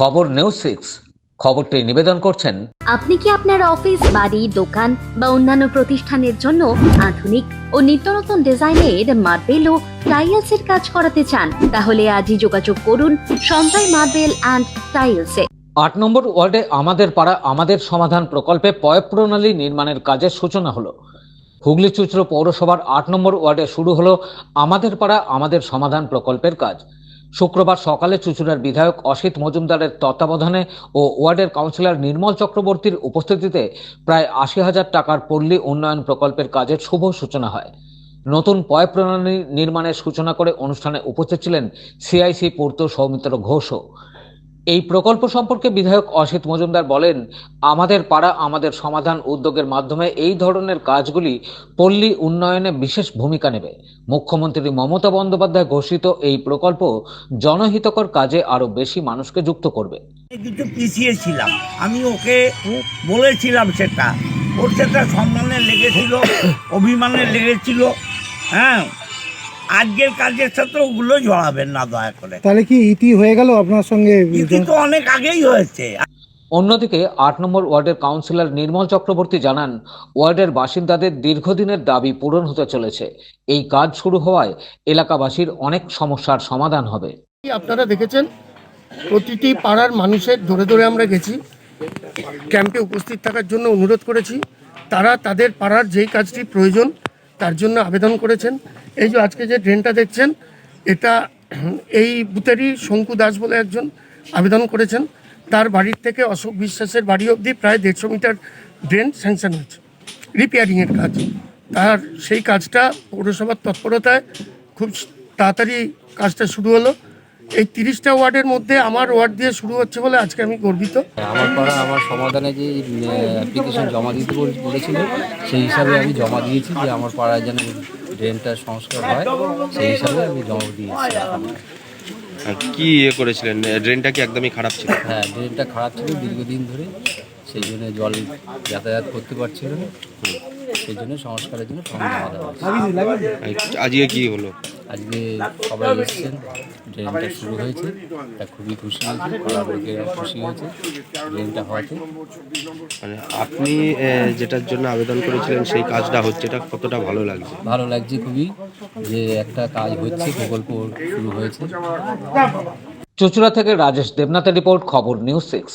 খবর news six. খবরটি নিবেদন করছেন আপনি কি আপনার অফিস বাড়ি দোকান বা অন্যান্য প্রতিষ্ঠানের জন্য আধুনিক ও নিত্য নতুন ডিজাইনের মার্বেল ও টাইলস এর কাজ করাতে চান? তাহলে আজই যোগাযোগ করুন সঞ্জয় মার্বেল অ্যান্ড টাইলসে। আট নম্বর ওয়ার্ডে আমাদের পাড়া আমাদের সমাধান প্রকল্পে পয় প্রণালী নির্মাণের কাজের সূচনা হলো। হুগলি চুচড়ো পৌরসভার আট নম্বর ওয়ার্ডে শুরু হলো আমাদের পাড়া আমাদের সমাধান প্রকল্পের কাজ। শুক্রবার সকালে চুচুড়ার বিধায়ক অসিত মজুমদারের তত্ত্বাবধানে ও ওয়ার্ডের কাউন্সিলর নির্মল চক্রবর্তীর উপস্থিতিতে প্রায় আশি হাজার টাকার পল্লী উন্নয়ন প্রকল্পের কাজের শুভ সূচনা হয়। নতুন পয় প্রণালী নির্মাণের সূচনা করে অনুষ্ঠানে উপস্থিত ছিলেন সিআইসি পূর্ত সৌমিত্র ঘোষও। এই প্রকল্প সম্পর্কে বিধায়ক অসিত মজুমদার বলেন, আমাদের পাড়া আমাদের সমাধান উদ্যোগের মাধ্যমে এই ধরনের কাজগুলি পল্লী উন্নয়নে বিশেষ ভূমিকা নেবে। মুখ্যমন্ত্রী মমতা বন্দ্যোপাধ্যায় ঘোষিত এই প্রকল্প জনহিতকর কাজে আরও বেশি মানুষকে যুক্ত করবে। কিছু পিছিয়ে ছিলাম আমি ওকে বলেছিলাম সেটা। ওর সেটা সম্মানে লেগেছিল অভিমানে লেগেছিল হ্যাঁ? আজকের কাজের সাথে ওগুলো জড়াবেন না দয়া করে। তাহলে কি ইতি হয়ে গেল আপনার সঙ্গে? ইতি তো অনেক আগেই হয়েছে। অন্যদিকে আট নম্বর ওয়ার্ডের কাউন্সিলর নির্মল চক্রবর্তী জানান ওয়ার্ডের বাসিন্দাদের দীর্ঘদিনের দাবি পূরণ হতে চলেছে। এই কাজ শুরু হওয়ায় এলাকাবাসীর অনেক সমস্যার সমাধান হবে। আপনারা দেখেছেন প্রতিটি পাড়ার মানুষের ধরে ধরে আমরা গেছি ক্যাম্পে উপস্থিত থাকার জন্য অনুরোধ করেছি। তারা তাদের পাড়ার যেই কাজটি প্রয়োজন তার জন্য আবেদন করেছেন। এই যে আজকে যে ট্রেনটা দেখছেন, এটা এই বুথেরই শঙ্কু দাস বলে একজন আবেদন করেছেন। তার বাড়ির থেকে অশোক বিশ্বাসের বাড়ি অবধি প্রায় দেড়শো মিটার ড্রেন স্যাংশন হয়েছে রিপেয়ারিংয়ের কাজ। তার সেই কাজটা পৌরসভার তৎপরতায় খুব তাড়াতাড়ি কাজটা শুরু হলো। এই তিরিশটা ওয়ার্ডের মধ্যে আমার ওয়ার্ড দিয়ে শুরু হচ্ছে বলে আজকে আমি গর্বিত। আমার পাড়া আমার সমাধানে যে অ্যাপ্লিকেশন জমা দিতে বল- বলেছিল সেই হিসাবে আমি জমা দিয়েছি যে আমার পাড়ায় যেন ড্রেনটা সংস্কার হয় সেই হিসাবে আমি জমা দিয়েছি। কি ইয়ে করেছিলেন? ড্রেনটা কি একদমই খারাপ ছিল? হ্যাঁ ড্রেনটা খারাপ ছিল দীর্ঘদিন ধরে সেই জন্য জল যাতায়াত করতে পারছিল না। সেই জন্য সংস্কারের জন্য ফর্ম জমা দেওয়া আজকে কি হলো? আজকে সবাই এসেছেন। ড্রেনটা শুরু হয়েছে তা খুবই খুশি হয়েছে কলাবর্গীরা লোকেরা খুশি হয়েছে ট্রেনটা হওয়াতে মানে আপনি যেটার জন্য আবেদন করেছিলেন সেই কাজটা হচ্ছে এটা কতটা ভালো লাগছে? ভালো লাগছে খুবই যে একটা কাজ হচ্ছে প্রকল্প শুরু হয়েছে। চুচুড়া থেকে রাজেশ দেবনাথের রিপোর্ট খবর নিউজ সিক্স।